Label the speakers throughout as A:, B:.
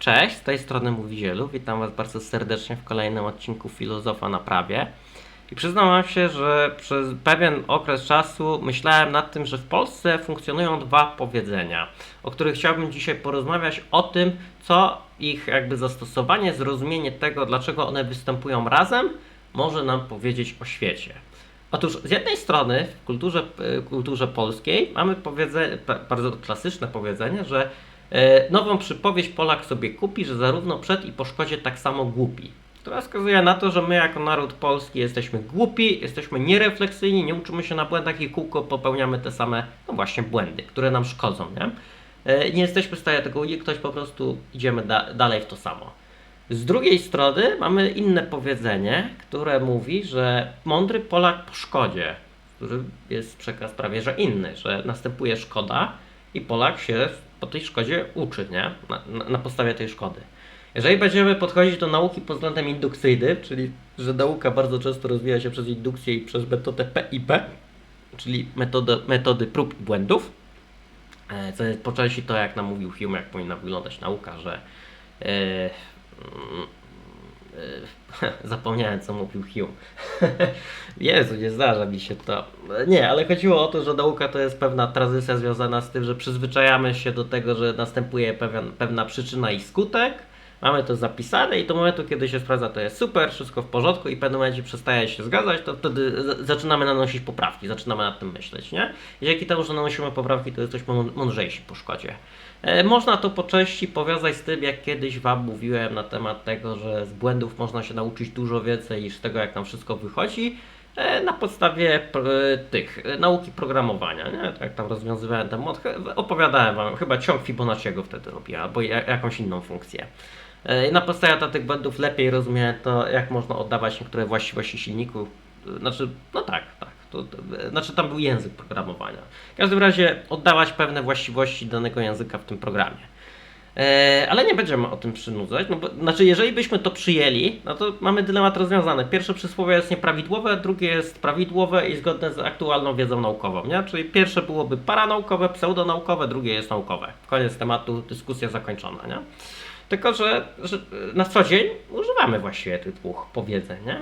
A: Cześć, z tej strony mówi Zielu. Witam Was bardzo serdecznie w kolejnym odcinku Filozofa na prawie. I przyznam Wam się, że przez pewien okres czasu myślałem nad tym, że w Polsce funkcjonują dwa powiedzenia, o których chciałbym dzisiaj porozmawiać o tym, co ich jakby zastosowanie, zrozumienie tego, dlaczego one występują razem, może nam powiedzieć o świecie. Otóż z jednej strony w kulturze, y, kulturze polskiej mamy powiedzenie, bardzo klasyczne powiedzenie, że nową przypowieść Polak sobie kupi, że zarówno przed i po szkodzie tak samo głupi. To wskazuje na to, że my jako naród polski jesteśmy głupi, jesteśmy nierefleksyjni, nie uczymy się na błędach i kółko popełniamy te same, no właśnie, błędy, które nam szkodzą, nie? E, Nie jesteśmy w stanie tego uniknąć, po prostu idziemy da dalej w to samo. Z drugiej strony mamy inne powiedzenie, które mówi, że mądry Polak po szkodzie, który jest przekaz prawie że inny, że następuje szkoda i Polak się po tej szkodzie uczy, nie? Na, na, podstawie tej szkody. Jeżeli będziemy podchodzić do nauki pod względem indukcyjnym, czyli że nauka bardzo często rozwija się przez indukcję i przez metodę PIP, czyli metodę, metody prób i błędów, e, co jest po części to, jak nam mówił Hume, jak powinna wyglądać nauka, że e, zapomniałem, co mówił Hume. Jezu, nie zdarza mi się to. Nie, ale chodziło o to, że nauka to jest pewna tradycja związana z tym, że przyzwyczajamy się do tego, że następuje pewien, pewna przyczyna i skutek. Mamy to zapisane i do momentu, kiedy się sprawdza, to jest super, wszystko w porządku i w pewnym momencie przestaje się zgadzać, to wtedy zaczynamy nanosić poprawki, zaczynamy nad tym myśleć, nie? I dzięki temu, że nanosimy poprawki, to jesteśmy mąd- mądrzejsi po szkodzie. E, Można to po części powiązać z tym, jak kiedyś Wam mówiłem na temat tego, że z błędów można się nauczyć dużo więcej niż tego, jak nam wszystko wychodzi, e, na podstawie pr- tych e, nauki programowania, nie? Tak Jak tam rozwiązywałem temat, ch- opowiadałem Wam, chyba ciąg Fibonacciego wtedy robiłem, albo ja- jakąś inną funkcję. E, na podstawie tych błędów lepiej rozumiałem to, jak można oddawać niektóre właściwości silników. E, Znaczy, no tak, tak. To, to, znaczy tam był język programowania. W każdym razie oddawać pewne właściwości danego języka w tym programie. E, ale nie będziemy o tym przynudzać. No bo, znaczy, jeżeli byśmy to przyjęli, no to mamy dylemat rozwiązany. Pierwsze przysłowie jest nieprawidłowe, drugie jest prawidłowe i zgodne z aktualną wiedzą naukową. Nie? Czyli pierwsze byłoby paranaukowe, pseudonaukowe, drugie jest naukowe. Koniec tematu, dyskusja zakończona. Nie? Tylko, że, że na co dzień używamy właściwie tych dwóch powiedzeń, nie?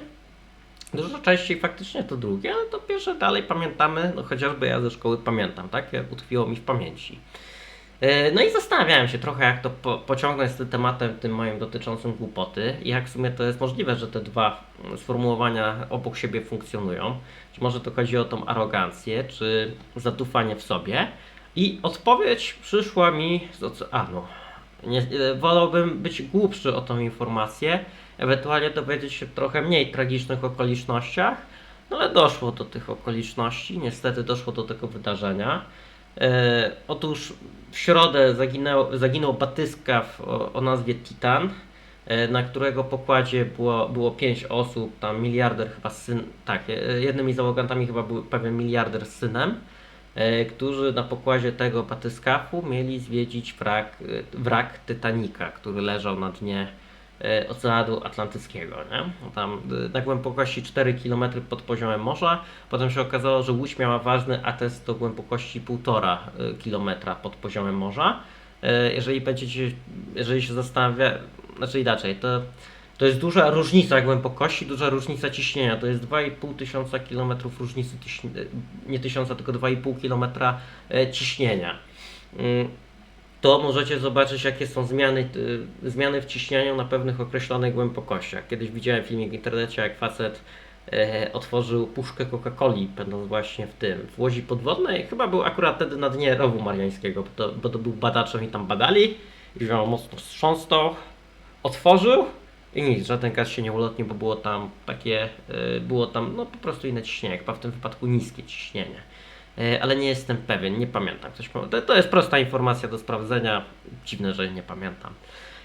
A: Dużo częściej faktycznie to drugie, ale to pierwsze dalej pamiętamy, no chociażby ja ze szkoły pamiętam, tak? Utkwiło mi w pamięci. E, No i zastanawiałem się trochę, jak to po, pociągnąć z tym tematem, tym moim dotyczącym głupoty i jak w sumie to jest możliwe, że te dwa mm, sformułowania obok siebie funkcjonują. Czy może to chodzi o tą arogancję, czy zatufanie w sobie. I odpowiedź przyszła mi z oceanu. Nie, e, wolałbym być głupszy o tą informację, ewentualnie dowiedzieć się trochę mniej tragicznych okolicznościach, no ale doszło do tych okoliczności, niestety doszło do tego wydarzenia. E, otóż w środę zaginął, zaginął batyskaw o, o nazwie Titan, e, na którego pokładzie było, było pięć osób, tam miliarder chyba syn, tak, e, jednymi załogantami chyba był pewien miliarder z synem, e, którzy na pokładzie tego batyskafu mieli zwiedzić wrak, e, wrak Titanica, który leżał na dnie Oceanu Atlantyckiego. Nie? Tam e, na głębokości 4 km pod poziomem morza. Potem się okazało, że łódź miała ważny atest do głębokości 1,5 km pod poziomem morza. E, Jeżeli będziecie, jeżeli się zastanawia, znaczy inaczej, to, to jest duża różnica głębokości, duża różnica ciśnienia. To jest 2,5 tysiąca km różnicy, e, nie tysiąca, tylko 2,5 km e, ciśnienia. To możecie zobaczyć, jakie są zmiany, y, zmiany w ciśnieniu na pewnych określonych głębokościach. Kiedyś widziałem filmik w internecie, jak facet e, otworzył puszkę Coca-Coli, będąc właśnie w tym, w łodzi podwodnej. Chyba był akurat wtedy na dnie rowu mariańskiego, bo to, bo to był badaczem i tam badali. I wziął mocno wstrząsnął, otworzył i nic, żaden gaz się nie ulotnił, bo było tam takie, e, było tam no po prostu inne ciśnienie, chyba w tym wypadku niskie ciśnienie. E, ale nie jestem pewien, nie pamiętam. Ktoś to, jest prosta informacja do sprawdzenia. Dziwne, że nie pamiętam.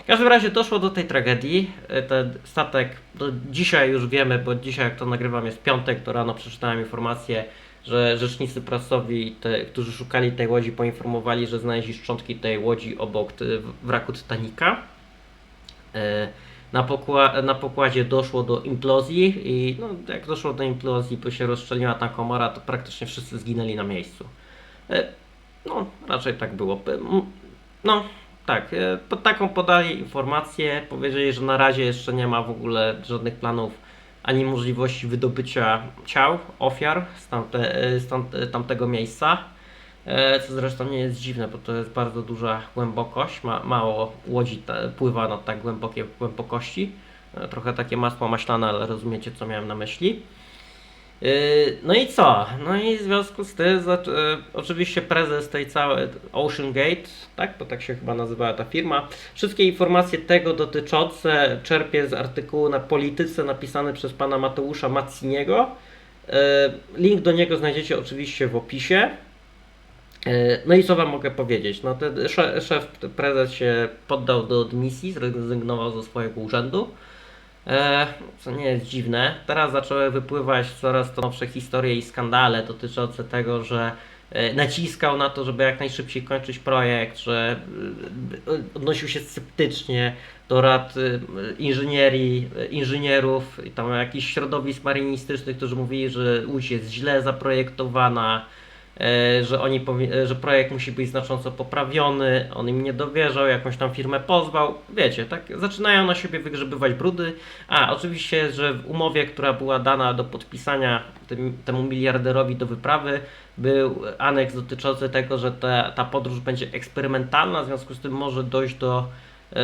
A: W każdym razie doszło do tej tragedii. E, Ten statek, do dzisiaj już wiemy, bo dzisiaj jak to nagrywam jest piątek, to rano przeczytałem informację, że rzecznicy prasowi, te, którzy szukali tej łodzi, poinformowali, że znaleźli szczątki tej łodzi obok ty, wraku Titanica. Na, pokła- na pokładzie doszło do implozji i no, jak doszło do implozji, bo się rozszczelniła ta komora, to praktycznie wszyscy zginęli na miejscu. E, No, raczej tak było. No, tak, e, pod taką podali informację. Powiedzieli, że na razie jeszcze nie ma w ogóle żadnych planów ani możliwości wydobycia ciał, ofiar z, tamte, e, z tam, tamtego miejsca. E, Co zresztą nie jest dziwne, bo to jest bardzo duża głębokość. Ma, mało łodzi pływa na tak głębokie głębokości. E, Trochę takie masło maślane, ale rozumiecie, co miałem na myśli. Yy, No i co? No i w związku z tym, e, oczywiście prezes tej całej Ocean Gate, tak? Bo tak się chyba nazywała ta firma. Wszystkie informacje tego dotyczące czerpie z artykułu na polityce napisany przez pana Mateusza Macciniego. Yy, Link do niego znajdziecie oczywiście w opisie. Yy, No i co wam mogę powiedzieć? No ten szef, prezes się poddał do dymisji, zrezygnował ze swojego urzędu. E, co nie jest dziwne. Teraz zaczęły wypływać coraz to nowsze historie i skandale dotyczące tego, że e, naciskał na to, żeby jak najszybciej kończyć projekt, że e, odnosił się sceptycznie do rad e, inżynierii, e, inżynierów i tam jakichś środowisk marynistycznych, którzy mówili, że łódź jest źle zaprojektowana, e, że, oni e, że projekt musi być znacząco poprawiony, on im nie dowierzał, jakąś tam firmę pozwał. Wiecie, tak zaczynają na siebie wygrzebywać brudy. A, oczywiście, że w umowie, która była dana do podpisania tym, temu miliarderowi do wyprawy, był aneks dotyczący tego, że ta, ta podróż będzie eksperymentalna, w związku z tym może dojść do e,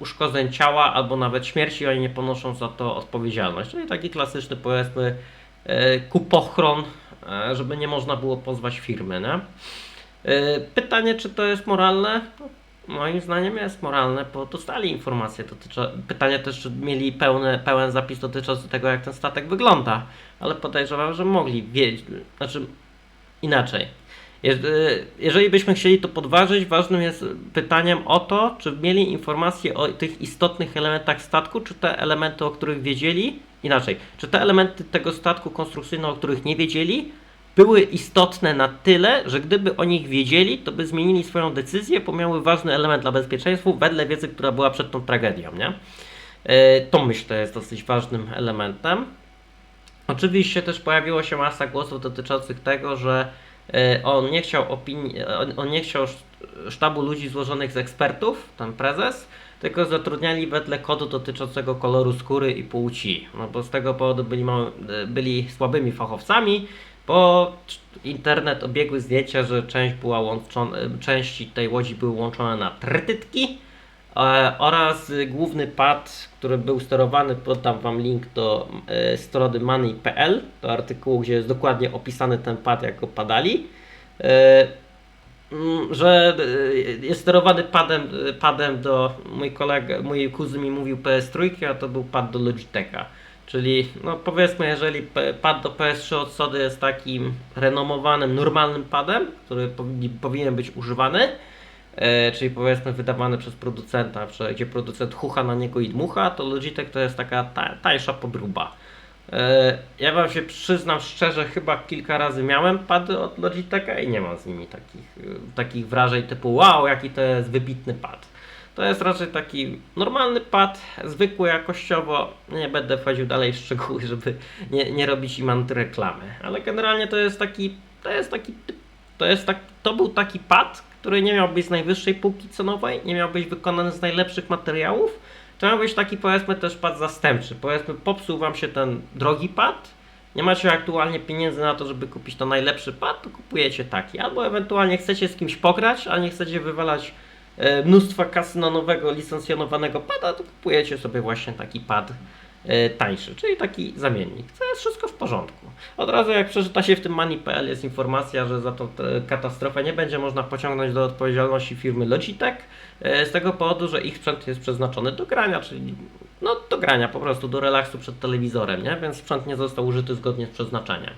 A: uszkodzeń ciała albo nawet śmierci, oni nie ponoszą za to odpowiedzialność. Czyli taki klasyczny, powiedzmy, e, kupochron, e, żeby nie można było pozwać firmy, nie? E, Pytanie, czy to jest moralne? Moim zdaniem jest moralne, bo dostali informacje dotyczące. Pytanie też, czy mieli pełny, pełen zapis dotyczący tego, jak ten statek wygląda, ale podejrzewam, że mogli wiedzieć. Znaczy, inaczej. Y, Jeżeli byśmy chcieli to podważyć, ważnym jest pytaniem o to, czy mieli informacje o tych istotnych elementach statku, czy te elementy, o których wiedzieli, inaczej, czy te elementy tego statku konstrukcyjnego, o których nie wiedzieli, były istotne na tyle, że gdyby o nich wiedzieli, to by zmienili swoją decyzję, bo miały ważny element dla bezpieczeństwa, wedle wiedzy, która była przed tą tragedią, nie? E, To myślę jest dosyć ważnym elementem. Oczywiście też pojawiło się masa głosów dotyczących tego, że e, on nie chciał opinii, on, on nie chciał sz- sztabu ludzi złożonych z ekspertów, ten prezes, tylko zatrudniali wedle kodu dotyczącego koloru skóry i płci. No bo z tego powodu byli, e, byli słabymi fachowcami, bo internet obiegły zdjęcia, że część była łączona, e, części tej łodzi były łączone na trytytki e, oraz y, główny pad, który był sterowany, podam Wam link do e, strony money.pl, do artykułu, gdzie jest dokładnie opisany ten pad, jak go padali. E, mm, że jest sterowany padem, padem do mój kolega, mój kuzyn mi mówił PS3, a to był pad do Logitecha. Czyli no powiedzmy, jeżeli pad do PS3 od Sody jest takim renomowanym, normalnym padem, który powinien być używany, czyli powiedzmy wydawany przez producenta, gdzie producent chucha na niego i dmucha, to Logitech to jest taka ta, tańsza podruba. E, Ja wam się przyznam szczerze, chyba kilka razy miałem pady od Logitecha i nie mam z nimi takich, e, takich wrażeń typu wow, jaki to jest wybitny pad. To jest raczej taki normalny pad, zwykły jakościowo. Nie będę wchodził dalej w szczegóły, żeby nie, nie robić im antyreklamy. Ale generalnie to jest taki, to jest taki, to jest tak, to był taki pad, który nie miał być z najwyższej półki cenowej, nie miał być wykonany z najlepszych materiałów. To miał być taki powiedzmy też pad zastępczy. Powiedzmy popsuł wam się ten drogi pad, nie macie aktualnie pieniędzy na to, żeby kupić to najlepszy pad, to kupujecie taki. Albo ewentualnie chcecie z kimś pograć, a nie chcecie wywalać e, mnóstwa kasy na nowego licencjonowanego pada, to kupujecie sobie właśnie taki pad tańszy, czyli taki zamiennik. To jest wszystko w porządku. Od razu jak przeczyta się w tym money.pl jest informacja, że za tą e, katastrofę nie będzie można pociągnąć do odpowiedzialności firmy Logitech e, z tego powodu, że ich sprzęt jest przeznaczony do grania, czyli no do grania po prostu, do relaksu przed telewizorem, nie? Więc sprzęt nie został użyty zgodnie z przeznaczeniem.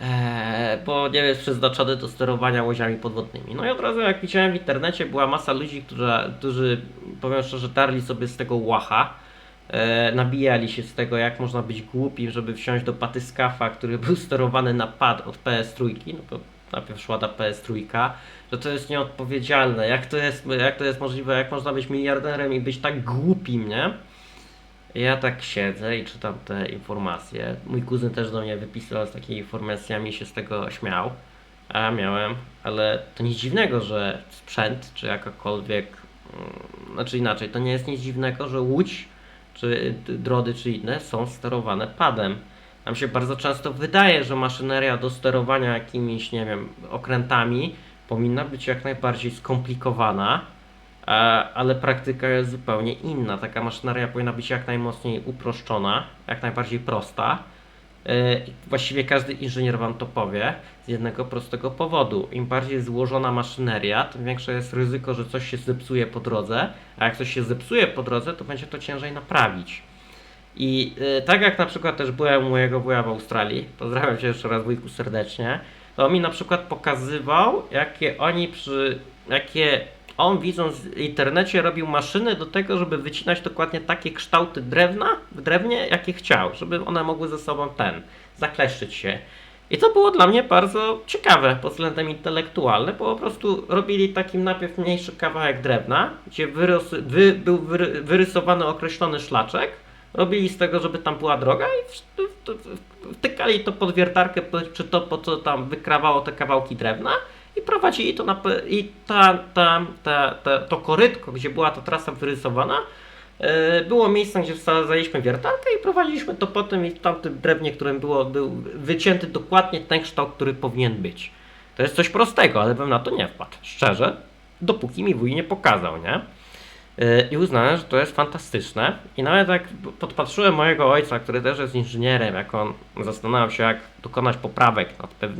A: Eee, bo nie jest przeznaczony do sterowania łodziami podwodnymi. No i od razu jak widziałem w internecie była masa ludzi, którzy, którzy powiem szczerze, darli sobie z tego łacha. E, nabijali się z tego, jak można być głupim, żeby wsiąść do batyskafa, który był sterowany na pad od PS3, no bo najpierw szła ta PS3, że to jest nieodpowiedzialne. Jak to jest, jak to jest możliwe, jak można być miliarderem i być tak głupim, nie? Ja tak siedzę i czytam te informacje. Mój kuzyn też do mnie wypisywał z takimi informacjami się z tego śmiał. A miałem, ale to nic dziwnego, że sprzęt czy jakakolwiek mm, znaczy inaczej, to nie jest nic dziwnego, że łódź, czy drody, czy inne są sterowane padem. Nam się bardzo często wydaje, że maszyneria do sterowania jakimiś, nie wiem, okrętami powinna być jak najbardziej skomplikowana, e, ale praktyka jest zupełnie inna. Taka maszyneria powinna być jak najmocniej uproszczona, jak najbardziej prosta. E, Właściwie każdy inżynier wam to powie z jednego prostego powodu. Im bardziej złożona maszyneria, tym większe jest ryzyko, że coś się zepsuje po drodze, a jak coś się zepsuje po drodze, to będzie to ciężej naprawić. I y, tak jak na przykład też byłem u mojego wuja w Australii, pozdrawiam cię jeszcze raz wujku serdecznie, to on mi na przykład pokazywał, jakie oni przy, jakie on widząc w internecie robił maszyny do tego, żeby wycinać dokładnie takie kształty drewna w drewnie, jakie chciał, żeby one mogły ze sobą ten, zakleszczyć się. I to było dla mnie bardzo ciekawe pod względem intelektualnym, bo po prostu robili taki najpierw mniejszy kawałek drewna, gdzie wyrosy, wy, był wyry, wyrysowany określony szlaczek, robili z tego, żeby tam była droga i wtykali to pod wiertarkę, czy to po co tam wykrawało te kawałki drewna i prowadzili to na... i ta, ta, ta, ta, to korytko, gdzie była ta trasa wyrysowana, e, było miejscem, gdzie wsadzaliśmy wiertarkę i prowadziliśmy to potem i w tamtym drewnie, którym było, był wycięty dokładnie ten kształt, który powinien być. To jest coś prostego, ale bym na to nie wpadł. Szczerze, dopóki mi wuj nie pokazał, nie? Yy, I uznałem, że to jest fantastyczne. I nawet jak podpatrzyłem mojego ojca, który też jest inżynierem, jak on zastanawiał się, jak dokonać poprawek nad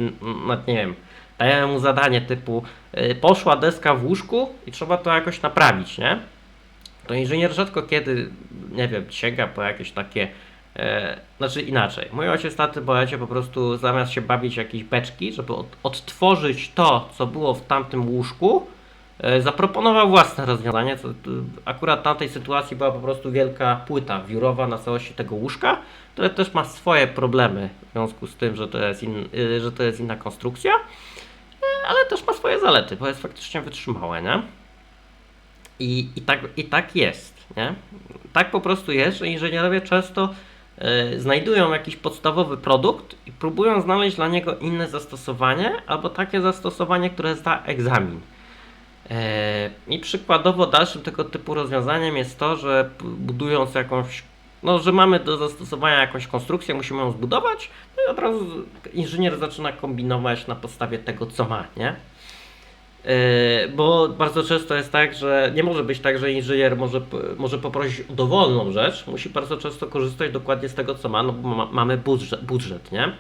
A: nad nie wiem, dałem mu zadanie typu yy, poszła deska w łóżku i trzeba to jakoś naprawić, nie? To inżynier rzadko kiedy, nie wiem, sięga po jakieś takie E, znaczy inaczej. Mój ojciec na tym bolecie po prostu zamiast się bawić jakieś beczki, żeby od, odtworzyć to, co było w tamtym łóżku, zaproponował własne rozwiązanie. Akurat w tamtej sytuacji była po prostu wielka płyta wiórowa na całości tego łóżka, które też ma swoje problemy w związku z tym, że to jest, in, e, że to jest inna konstrukcja, e, ale też ma swoje zalety, bo jest faktycznie wytrzymałe, nie? I, i, tak, I tak jest, nie? Tak po prostu jest, że inżynierowie często e, znajdują jakiś podstawowy produkt i próbują znaleźć dla niego inne zastosowanie, albo takie zastosowanie, które zda egzamin. E, I przykładowo dalszym tego typu rozwiązaniem jest to, że budując jakąś, no, że mamy do zastosowania jakąś konstrukcję, musimy ją zbudować, no i od razu inżynier zaczyna kombinować na podstawie tego, co ma, nie? Yy, Bo bardzo często jest tak, że nie może być tak, że inżynier może, może poprosić o dowolną rzecz, musi bardzo często korzystać dokładnie z tego, co ma, no bo ma, mamy budżet, budżet, nie?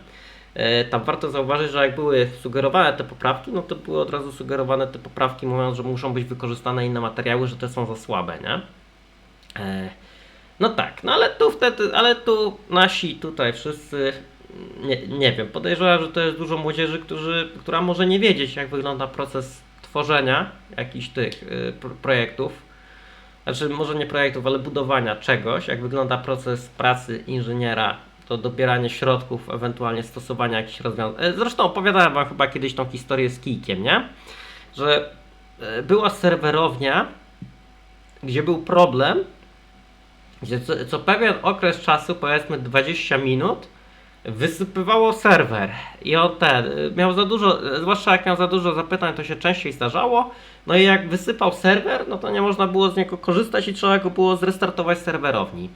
A: Yy, Tam warto zauważyć, że jak były sugerowane te poprawki, no to były od razu sugerowane te poprawki, mówiąc, że muszą być wykorzystane inne materiały, że te są za słabe, nie? Yy, No tak, no ale tu wtedy, ale tu nasi tutaj wszyscy, nie, nie wiem, podejrzewam, że to jest dużo młodzieży, którzy, która może nie wiedzieć, jak wygląda proces tworzenia jakichś tych y, pro- projektów. Znaczy, może nie projektów, ale budowania czegoś, jak wygląda proces pracy inżyniera, to dobieranie środków, ewentualnie stosowania jakichś rozwiązań. E, Zresztą opowiadałem Wam chyba kiedyś tą historię z kijkiem, nie? Że e, była serwerownia, gdzie był problem, gdzie co, co pewien okres czasu, powiedzmy 20 minut, wysypywało serwer i on ten y, miał za dużo, zwłaszcza jak miał za dużo zapytań, to się częściej zdarzało. No i jak wysypał serwer, no to nie można było z niego korzystać i trzeba go było zrestartować serwerowni.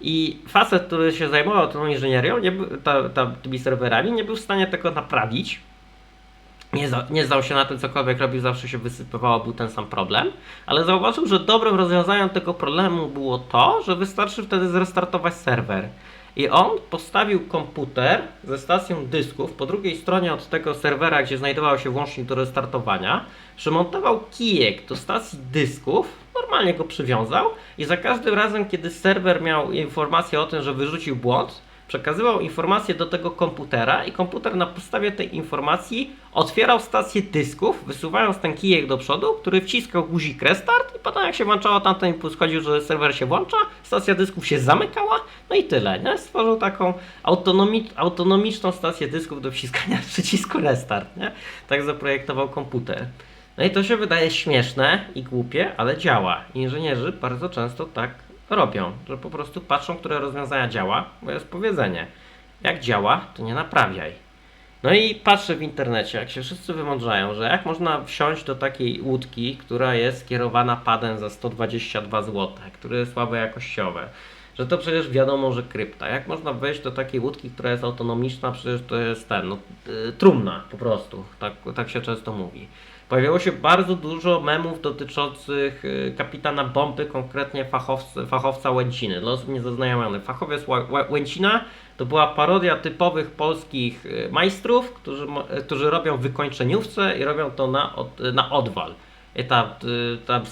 A: I facet, który się zajmował tą inżynierią, nie, ta, ta, tymi serwerami, nie był w stanie tego naprawić. Nie, za, nie zdał się na tym, cokolwiek robił, zawsze się wysypywało, był ten sam problem. Ale zauważył, że dobrym rozwiązaniem tego problemu było to, że wystarczy wtedy zrestartować serwer. I on postawił komputer ze stacją dysków po drugiej stronie od tego serwera, gdzie znajdował się włącznik do restartowania. Przymontował kijek do stacji dysków, normalnie go przywiązał i za każdym razem, kiedy serwer miał informację o tym, że wyrzucił błąd, przekazywał informację do tego komputera i komputer na podstawie tej informacji otwierał stację dysków, wysuwając ten kijek do przodu, który wciskał guzik restart i potem jak się włączało tamten impuls chodził, że serwer się włącza, stacja dysków się zamykała, no i tyle, nie? Stworzył taką autonomi autonomiczną stację dysków do wciskania przycisku restart, nie? Tak zaprojektował komputer. No i to się wydaje śmieszne i głupie, ale działa. Inżynierzy bardzo często tak robią, że po prostu patrzą, które rozwiązania działa, bo jest powiedzenie, jak działa, to nie naprawiaj. No i patrzę w internecie, jak się wszyscy wymądrzają, że jak można wsiąść do takiej łódki, która jest skierowana padem za 122 zł, które jest słabe jakościowe, że to przecież wiadomo, że krypta. Jak można wejść do takiej łódki, która jest autonomiczna, przecież to jest ten, no, y, trumna po prostu, tak, tak się często mówi. Pojawiło się bardzo dużo memów dotyczących y, kapitana Bomby, konkretnie fachowca, Łęciny. Dla osób niezaznajomionych, fachowiec Łęcina to była parodia typowych polskich y, majstrów, którzy, y, którzy robią wykończeniówce i robią to na, od, na odwal. I tam, tam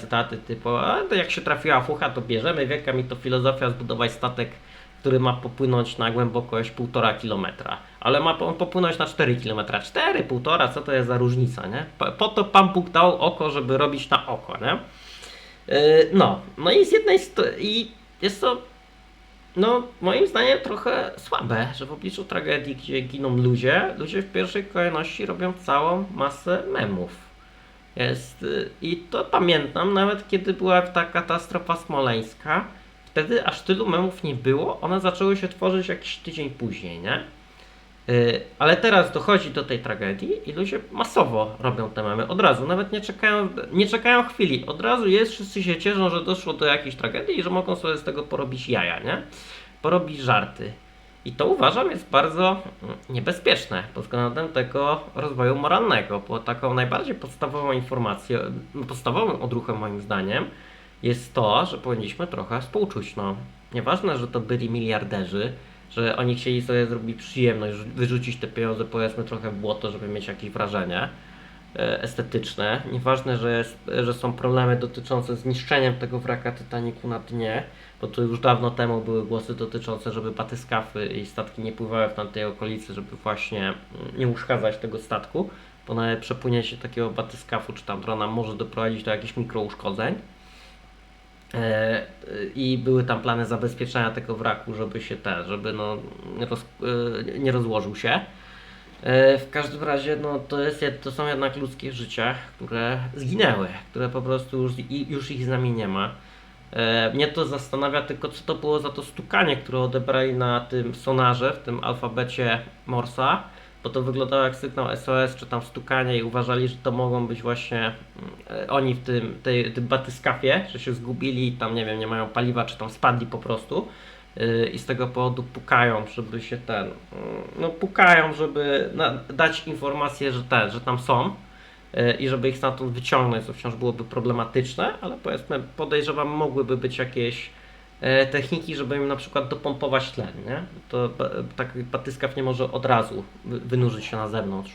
A: cytaty typu, a jak się trafiła fucha, to bierzemy, wieka mi to filozofia zbudować statek, który ma popłynąć na głębokość 1,5 kilometra. Ale ma on popłynąć na 4 kilometra. 4, 1,5, co to jest za różnica, nie? Po, to Pan Bóg dał oko, żeby robić na oko, nie? Yy, no, no i z jednej strony, i jest to no, moim zdaniem trochę słabe, że w obliczu tragedii, gdzie giną ludzie, ludzie w pierwszej kolejności robią całą masę memów. Jest, y, I to pamiętam, nawet kiedy była ta katastrofa smoleńska, wtedy aż tylu memów nie było, one zaczęły się tworzyć jakiś tydzień później, nie? Y, Ale teraz dochodzi do tej tragedii i ludzie masowo robią te memy od razu, nawet nie czekają, nie czekają chwili, od razu jest, wszyscy się cieszą, że doszło do jakiejś tragedii i że mogą sobie z tego porobić jaja, nie? Porobić żarty. I to uważam jest bardzo mm, niebezpieczne pod względem tego rozwoju moralnego, bo taką najbardziej podstawową informacją, podstawowym odruchem moim zdaniem jest to, że powinniśmy trochę współczuć. No. Nieważne, że to byli miliarderzy, że oni chcieli sobie zrobić przyjemność, wyrzucić te pieniądze powiedzmy trochę w błoto, żeby mieć jakieś wrażenie e, estetyczne. Nieważne, że, jest, że są problemy dotyczące zniszczeniem tego wraka Titanicu na dnie, bo to już dawno temu były głosy dotyczące, żeby batyskafy i statki nie pływały w tamtej okolicy, żeby właśnie mm, nie uszkadzać tego statku, bo nawet przepłynięcie takiego batyskafu czy tam drona może doprowadzić do jakichś mikrouszkodzeń. E, I były tam plany zabezpieczenia tego wraku, żeby się ten, żeby no, roz, e, nie rozłożył się. E, W każdym razie, no to, jest, to są jednak ludzkie życia, które zginęły, które po prostu już, już ich z nami nie ma. Mnie to zastanawia tylko, co to było za to stukanie, które odebrali na tym sonarze, w tym alfabecie Morsa, bo to wyglądało jak sygnał SOS, czy tam stukanie i uważali, że to mogą być właśnie mm, e, oni w tym, tej, tym batyskafie, że się zgubili, tam nie wiem, nie mają paliwa, czy tam spadli po prostu yy, i z tego powodu pukają, żeby się ten, mm, no pukają, żeby dać informację, że ten, że tam są yy, i żeby ich stamtąd wyciągnąć, co wciąż byłoby problematyczne, ale powiedzmy podejrzewam mogłyby być jakieś techniki, żeby im na przykład dopompować tlen, nie? To taki batyskaw nie może od razu wy- wynurzyć się na zewnątrz.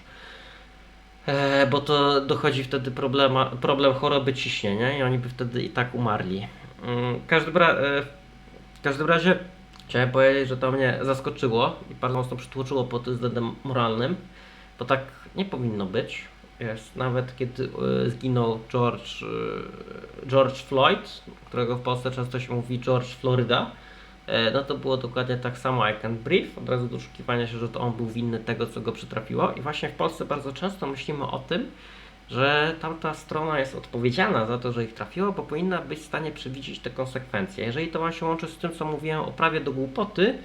A: E, bo to dochodzi wtedy problema, problem choroby ciśnienia i oni by wtedy i tak umarli. Mm, W każdym, ra, e, w każdym razie chciałem powiedzieć, że to mnie zaskoczyło i bardzo mocno przytłoczyło pod względem moralnym, bo tak nie powinno być. Jest, nawet kiedy e, zginął George, e, George Floyd, którego w Polsce często się mówi George Floryda, e, no to było dokładnie tak samo I can breathe, od razu doszukiwania się, że to on był winny tego, co go przytrafiło. I właśnie w Polsce bardzo często myślimy o tym, że tamta strona jest odpowiedzialna za to, że ich trafiło, bo powinna być w stanie przewidzieć te konsekwencje. Jeżeli to ma się łączyć z tym, co mówiłem o prawie do głupoty,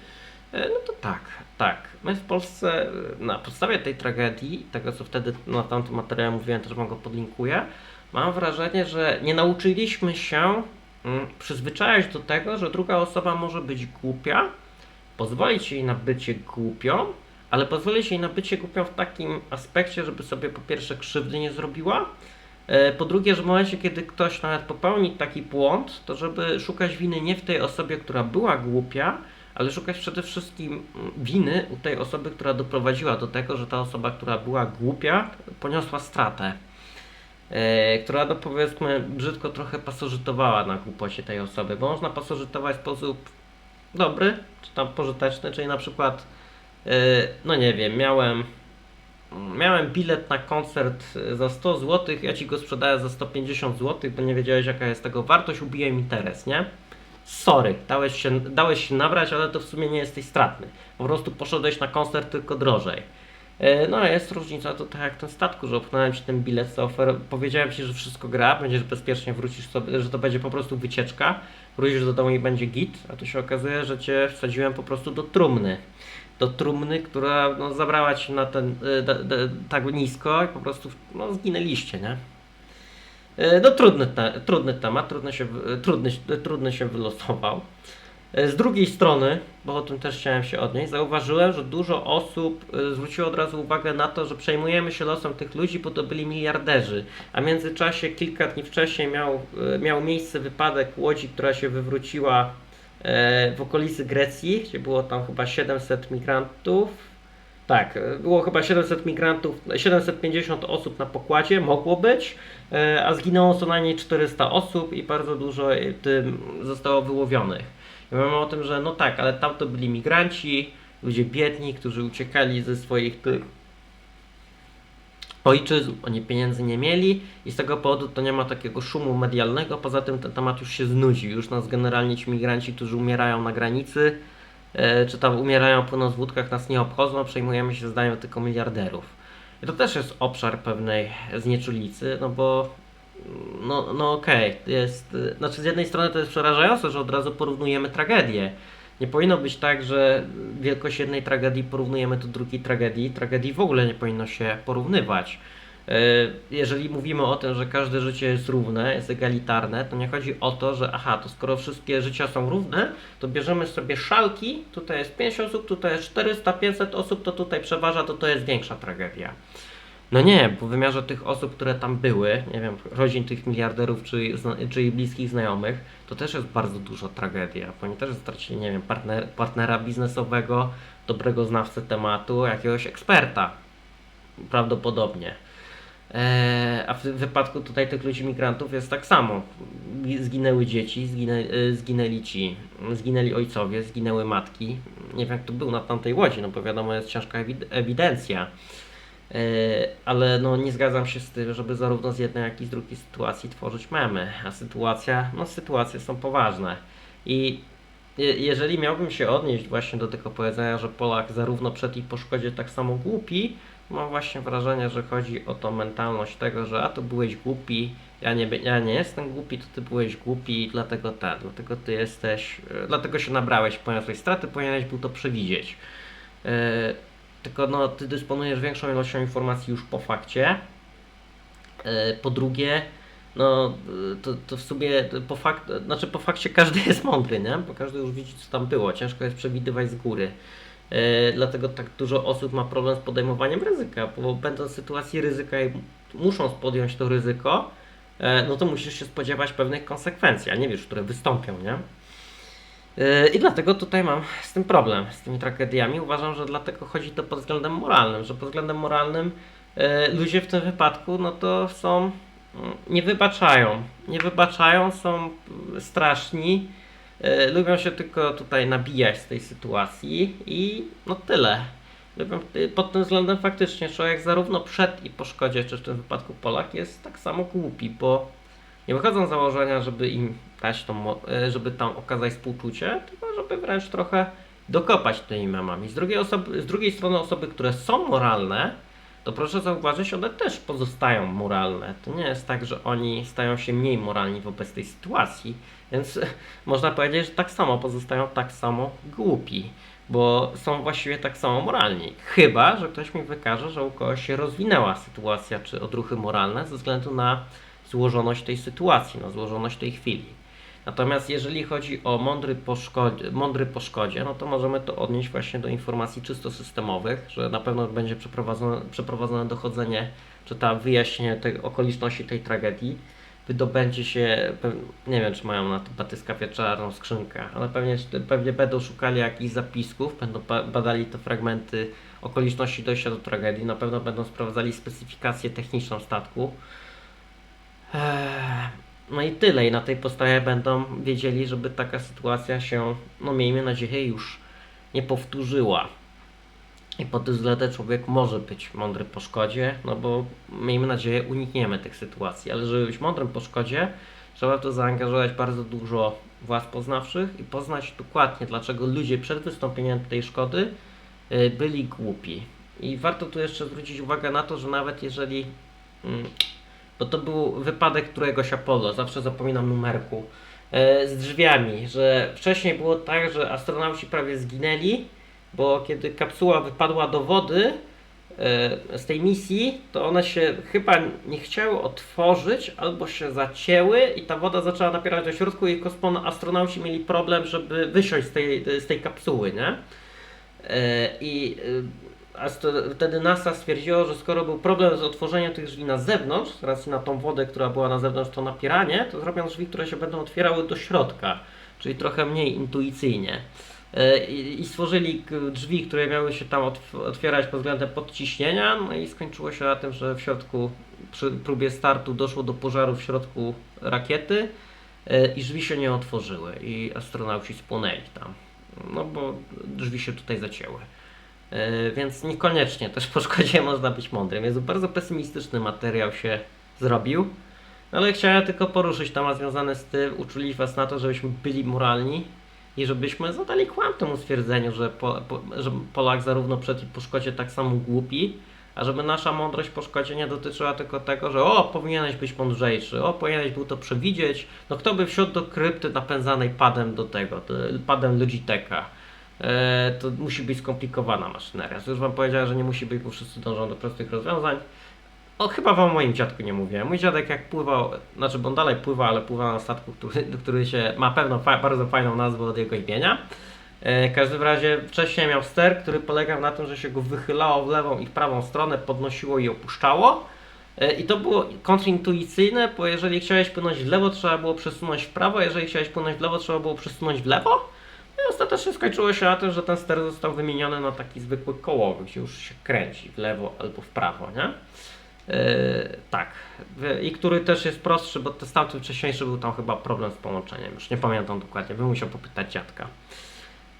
A: no to tak, tak. My w Polsce e, na podstawie tej tragedii, tego co wtedy na tamtym materiale mówiłem, też wam go podlinkuję, mam wrażenie, że nie nauczyliśmy się mm, przyzwyczajać do tego, że druga osoba może być głupia, pozwolić jej na bycie głupią, ale pozwolić jej na bycie głupią w takim aspekcie, żeby sobie po pierwsze krzywdy nie zrobiła, e, po drugie, że w momencie, kiedy ktoś nawet popełni taki błąd, to żeby szukać winy nie w tej osobie, która była głupia, ale szukać przede wszystkim mm, winy u tej osoby, która doprowadziła do tego, że ta osoba, która była głupia, poniosła stratę. E, która no powiedzmy brzydko trochę pasożytowała na głupocie tej osoby, bo można pasożytować w sposób dobry, czy tam pożyteczny, czyli na przykład e, no nie wiem, miałem miałem bilet na koncert za 100 zł, ja ci go sprzedaję za 150 zł, bo nie wiedziałeś jaka jest tego wartość, ubiłem interes, nie? Sorry, dałeś się, dałeś się nabrać, ale to w sumie nie jesteś stratny. Po prostu poszedłeś na koncert tylko drożej. E, No a jest różnica to tak jak tym statku, że opchnąłem ci ten bilet, zaofer- powiedziałem ci, że wszystko gra, będziesz bezpiecznie wrócisz sobie, że to będzie po prostu wycieczka, wrócisz do domu i będzie git, a tu się okazuje, że cię wsadziłem po prostu do trumny. do trumny, która no, zabrała ci na ten d, tak nisko i po prostu no, zginęliście, nie? Y, No trudny, te, trudny temat, trudny się, trudny, trudny się wylosował. Y, Z drugiej strony, bo o tym też chciałem się odnieść, zauważyłem, że dużo osób y, zwróciło od razu uwagę na to, że przejmujemy się losem tych ludzi, bo to byli miliarderzy. A w międzyczasie kilka dni wcześniej miał, miał miejsce wypadek łodzi, która się wywróciła e, w okolicy Grecji, gdzie było tam chyba 700 migrantów. Tak, e, było chyba 700 migrantów, 750 osób na pokładzie, mogło być, e, a zginęło co najmniej 400 osób i bardzo dużo e, tym zostało wyłowionych. I mówimy o tym, że no tak, ale tam to byli migranci, ludzie biedni, którzy uciekali ze swoich tych ojczyzn, oni pieniędzy nie mieli i z tego powodu to nie ma takiego szumu medialnego. Poza tym ten temat już się znudził. Już nas generalnie ci migranci, którzy umierają na granicy, czy tam umierają płynąc w łódkach, nas nie obchodzą, przejmujemy się zdaniem tylko miliarderów. I to też jest obszar pewnej znieczulicy, no bo no, no okej, jest, y, znaczy z jednej strony to jest przerażające, że od razu porównujemy tragedię. Nie powinno być tak, że wielkość jednej tragedii porównujemy do drugiej tragedii. Tragedii w ogóle nie powinno się porównywać. E, Jeżeli mówimy o tym, że każde życie jest równe, jest egalitarne, to nie chodzi o to, że aha, to skoro wszystkie życia są równe, to bierzemy sobie szalki, tutaj jest 5 osób, tutaj jest 400, 500 osób, to tutaj przeważa, to to jest większa tragedia. No nie, bo w wymiarze tych osób, które tam były, nie wiem, rodzin tych miliarderów czy, czy ich bliskich znajomych, to też jest bardzo duża tragedia, oni też stracili, nie wiem, partner, partnera biznesowego, dobrego znawcę tematu, jakiegoś eksperta. Prawdopodobnie. Eee, a w wypadku tutaj tych ludzi migrantów jest tak samo. Zginęły dzieci, zginę, e, zginęli ci, zginęli ojcowie, zginęły matki. Nie wiem, kto był na tamtej łodzi, no bo wiadomo, jest ciężka ewid- ewidencja. E, ale no nie zgadzam się z tym, żeby zarówno z jednej, jak i z drugiej sytuacji tworzyć memy. A sytuacja, no sytuacje są poważne. I je- jeżeli miałbym się odnieść właśnie do tego powiedzenia, że Polak zarówno przed i po szkodzie tak samo głupi, mam właśnie wrażenie, że chodzi o tą mentalność tego, że a to byłeś głupi, ja nie, ja nie jestem głupi, to ty byłeś głupi, dlatego tak, dlatego ty jesteś, e, dlatego się nabrałeś, poniosłeś straty, powinieneś był to przewidzieć. E, tylko no, ty dysponujesz większą ilością informacji już po fakcie. E, Po drugie, no to, to w sumie po, fakt, znaczy po fakcie każdy jest mądry, nie? Bo każdy już widzi co tam było. Ciężko jest przewidywać z góry. E, dlatego tak dużo osób ma problem z podejmowaniem ryzyka, bo będąc w sytuacji ryzyka i musząc podjąć to ryzyko, e, no to musisz się spodziewać pewnych konsekwencji, a nie wiesz, które wystąpią, nie? Yy, I dlatego tutaj mam z tym problem, z tymi tragediami. Uważam, że dlatego chodzi to pod względem moralnym, że pod względem moralnym ludzie w tym wypadku no to są, mm, nie wybaczają, nie wybaczają, są straszni, lubią się tylko tutaj nabijać z tej sytuacji i no tyle. Lubią, yy, pod tym względem faktycznie człowiek zarówno przed i po szkodzie, czy w tym wypadku Polak jest tak samo głupi, bo nie wychodzą z założenia, żeby im dać tą, e, żeby tam okazać współczucie, tylko żeby wręcz trochę dokopać tymi memami. Z drugiej, osoby, z drugiej strony osoby, które są moralne, to proszę zauważyć, one też pozostają moralne. To nie jest tak, że oni stają się mniej moralni wobec tej sytuacji, więc można powiedzieć, że tak samo pozostają tak samo głupi, bo są właściwie tak samo moralni. Chyba, że ktoś mi wykaże, że u kogoś się rozwinęła sytuacja czy odruchy moralne ze względu na złożoność tej sytuacji, na złożoność tej chwili. Natomiast jeżeli chodzi o mądry po, szkodzie, mądry po szkodzie, no to możemy to odnieść właśnie do informacji czysto systemowych, że na pewno będzie przeprowadzone, przeprowadzone dochodzenie, czy tam wyjaśnienie tej okoliczności tej tragedii. Wydobędzie się, nie wiem czy mają na to batyskafie czarną skrzynkę, ale pewnie, pewnie będą szukali jakichś zapisków, będą ba- badali te fragmenty okoliczności dojścia do tragedii, na pewno będą sprawdzali specyfikację techniczną statku. Eee, No i tyle. I na tej podstawie będą wiedzieli, żeby taka sytuacja się, no miejmy nadzieję, już nie powtórzyła. I pod tym względem człowiek może być mądry po szkodzie, no bo miejmy nadzieję unikniemy tych sytuacji. Ale żeby być mądrym po szkodzie, trzeba w to zaangażować bardzo dużo władz poznawczych i poznać dokładnie, dlaczego ludzie przed wystąpieniem tej szkody y, byli głupi. I warto tu jeszcze zwrócić uwagę na to, że nawet jeżeli mm, bo to był wypadek któregoś Apollo, zawsze zapominam numerku, e, z drzwiami, że wcześniej było tak, że astronauci prawie zginęli, bo kiedy kapsuła wypadła do wody e, z tej misji, to one się chyba nie chciały otworzyć albo się zacięły i ta woda zaczęła napierać do środku i kosmon- astronauci mieli problem, żeby wysiąść z tej, z tej kapsuły, nie? E, I a wtedy NASA stwierdziło, że skoro był problem z otworzeniem tych drzwi na zewnątrz, z racji na tą wodę, która była na zewnątrz, to napieranie, to zrobią drzwi, które się będą otwierały do środka, czyli trochę mniej intuicyjnie. E, I, stworzyli drzwi, które miały się tam otw- otwierać pod względem podciśnienia, no i skończyło się na tym, że w środku, przy próbie startu doszło do pożaru w środku rakiety e, i drzwi się nie otworzyły i astronauci spłonęli tam. No bo drzwi się tutaj zacięły. E, Więc niekoniecznie też po szkodzie można być mądrym. Jest bardzo pesymistyczny materiał się zrobił. Ale chciałem tylko poruszyć temat związany z tym, uczulić Was na to, żebyśmy byli moralni i żebyśmy zadali kłam temu stwierdzeniu, że, po, po, że Polak zarówno przed i po szkodzie tak samo głupi, a żeby nasza mądrość po szkodzie nie dotyczyła tylko tego, że o, powinieneś być mądrzejszy, o, powinieneś był to przewidzieć. No kto by wsiadł do krypty napędzanej padem do tego, to- padem Logitecha. E, to musi być skomplikowana maszyneria. Już wam powiedziałem, że nie musi być, bo wszyscy dążą do prostych rozwiązań. O, chyba wam o moim dziadku nie mówiłem. Mój dziadek jak pływał, znaczy bo on dalej pływa, ale pływa na statku, który, który się ma pewną fa- bardzo fajną nazwę od jego imienia. E, w każdym razie wcześniej miał ster, który polegał na tym, że się go wychylało w lewą i w prawą stronę, podnosiło i opuszczało. E, I to było kontrintuicyjne, bo jeżeli chciałeś płynąć w lewo, trzeba było przesunąć w prawo, jeżeli chciałeś płynąć w lewo, trzeba było przesunąć w lewo. I ostatecznie skończyło się na tym, że ten ster został wymieniony na taki zwykły kołowy, gdzie już się kręci w lewo albo w prawo, nie? Yy, tak. I który też jest prostszy, bo ten tamten wcześniejszy był tam chyba problem z połączeniem. Już nie pamiętam dokładnie, bym musiał popytać dziadka.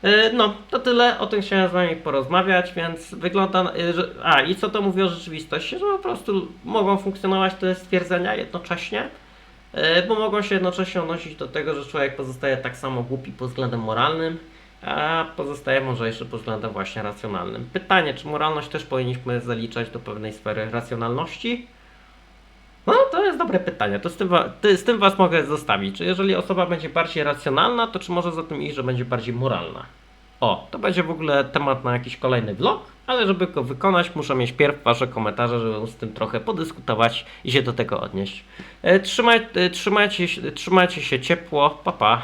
A: Yy, No, to tyle. O tym chciałem z Wami porozmawiać, więc wygląda. yy, że- A, i co to mówi o rzeczywistości? Że po prostu mogą funkcjonować te stwierdzenia jednocześnie, bo mogą się jednocześnie odnosić do tego, że człowiek pozostaje tak samo głupi pod względem moralnym, a pozostaje mądrzejszy pod względem właśnie racjonalnym. Pytanie, czy moralność też powinniśmy zaliczać do pewnej sfery racjonalności? No, to jest dobre pytanie. To z tym, z tym Was mogę zostawić. Czy jeżeli osoba będzie bardziej racjonalna, to czy może za tym iść, że będzie bardziej moralna? O, to będzie w ogóle temat na jakiś kolejny vlog, ale żeby go wykonać, muszę mieć pierw Wasze komentarze, żeby z tym trochę podyskutować i się do tego odnieść. E, trzymaj, e, trzymajcie, trzymajcie się ciepło, pa pa.